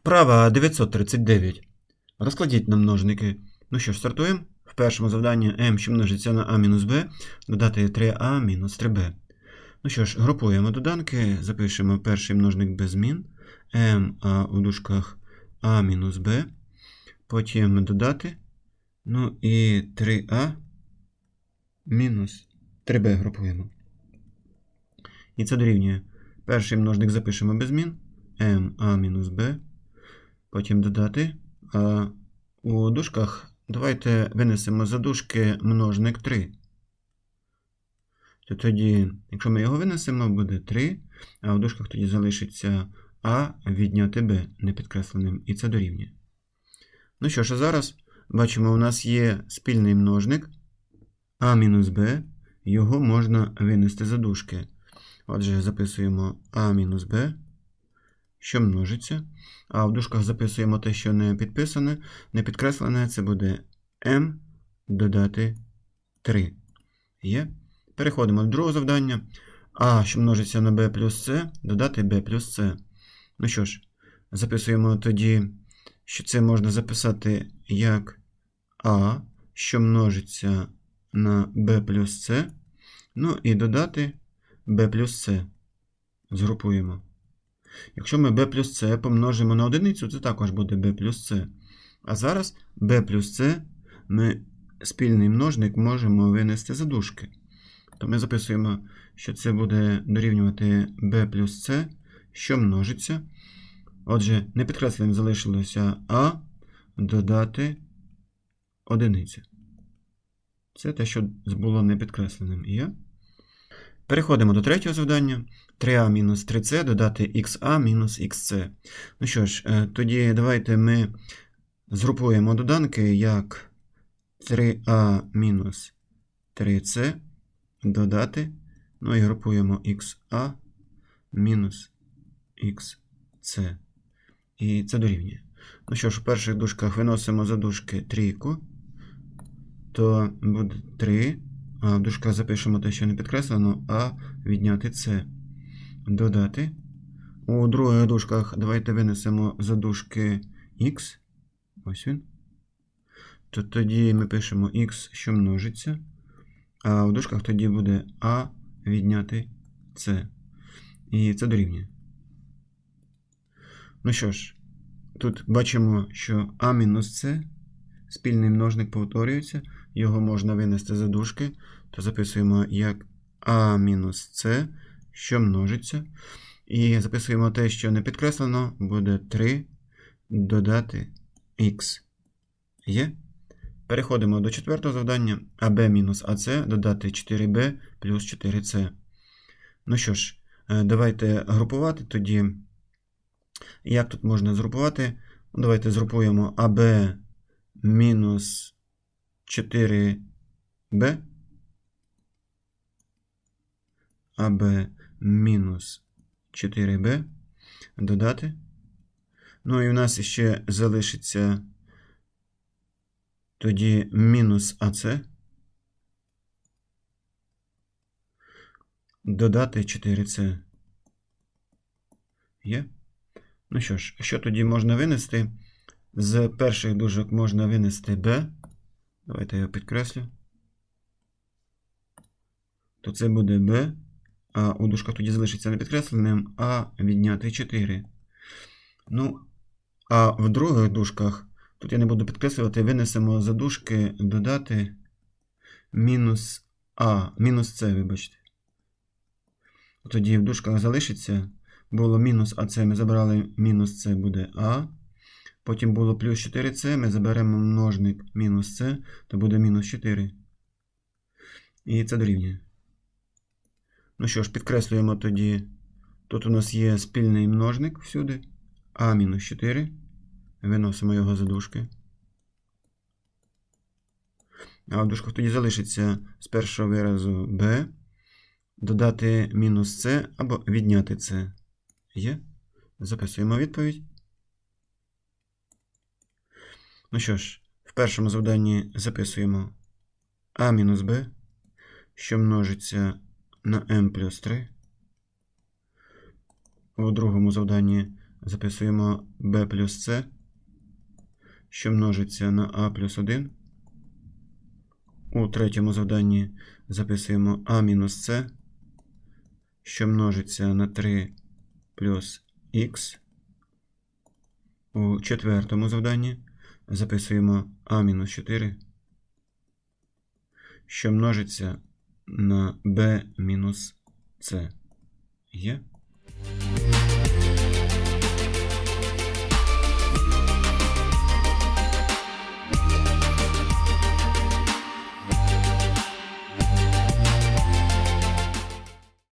Вправа 939. Розкладіть на множники. Ну що ж, стартуємо. В першому завданні m, що множиться на b, додати 3a мінус 3b. Ну що ж, групуємо доданки, запишемо перший множник без змін, m а у дужках a мінус b, потім додати, ну і 3a мінус 3b групуємо. І це дорівнює. Перший множник запишемо без змін, мінус b, потім додати. А у дужках давайте винесемо за дужки множник 3. То тоді, якщо ми його винесемо, буде 3, а у дужках тоді залишиться а відняти b непідкресленим, і це дорівнює. Ну що ж, а зараз бачимо, у нас є спільний множник а мінус b, його можна винести за дужки. Отже, записуємо а мінус b, що множиться. А в дужках записуємо те, що не підписане, не підкреслене, це буде m додати 3. Є. Переходимо до другого завдання. А, що множиться на b плюс c, додати b плюс c. Ну що ж, записуємо тоді, що це можна записати як А, що множиться на b плюс c. Ну і додати b плюс c. Згрупуємо. Якщо ми b плюс c помножимо на одиницю, це також буде b плюс c. А зараз b плюс c ми спільний множник можемо винести за дужки. То ми записуємо, що це буде дорівнювати b плюс c, що множиться. Отже, непідкресленим залишилося а додати одиниця. Це те, що було непідкресленим. Є. Переходимо до третього завдання. 3а мінус 3c додати xa мінус xc. Ну що ж, е, тоді давайте ми згрупуємо доданки як 3а мінус 3c додати. Ну і групуємо xa мінус xc. І це дорівнює. Ну що ж, в перших дужках виносимо за дужки трійку, то буде 3. А в дужках запишемо те, що не підкреслено, а відняти це. Додати. У других дужках давайте винесемо за дужки x. Ось він. То тоді ми пишемо x, що множиться. А в дужках тоді буде а відняти c. І це дорівнює. Ну що ж, тут бачимо, що а мінус c, спільний множник повторюється, його можна винести за дужки, то записуємо як а мінус c, що множиться. І записуємо те, що не підкреслено, буде 3 додати х. Є. Переходимо до четвертого завдання. АБ мінус АС додати 4b плюс 4c. Ну що ж, е, давайте групувати тоді. Як тут можна згрупувати? Давайте згрупуємо АБ мінус 4b. АБ мінус 4b. Додати. Ну і у нас ще залишиться тоді мінус АС. Додати 4С. Є? Ну що ж, що тоді можна винести? З перших дужок можна винести b. Давайте я підкреслю. То це буде b. А у дужках тоді залишиться непідкресленим, а відняти 4. Ну, а в других дужках, тут я не буду підкреслювати, винесемо за дужки додати мінус а, мінус c, вибачте. Тоді в дужках залишиться. Було мінус АЦ, ми забрали мінус С буде А. Потім було плюс 4С, ми заберемо множник мінус С, то буде мінус 4. І це дорівнює. Ну що ж, підкреслюємо тоді. Тут у нас є спільний множник всюди. А мінус 4. Виносимо його за дужки. А в дужках тоді залишиться з першого виразу b. Додати мінус С або відняти С. Є. Записуємо відповідь. Ну що ж, в першому завданні записуємо а мінус b, що множиться на m плюс 3. У другому завданні записуємо b плюс c, що множиться на a плюс 1. У третьому завданні записуємо a мінус c, що множиться на 3 плюс х. У четвертому завданні записуємо А мінус 4, що множиться на Б мінус c. Є?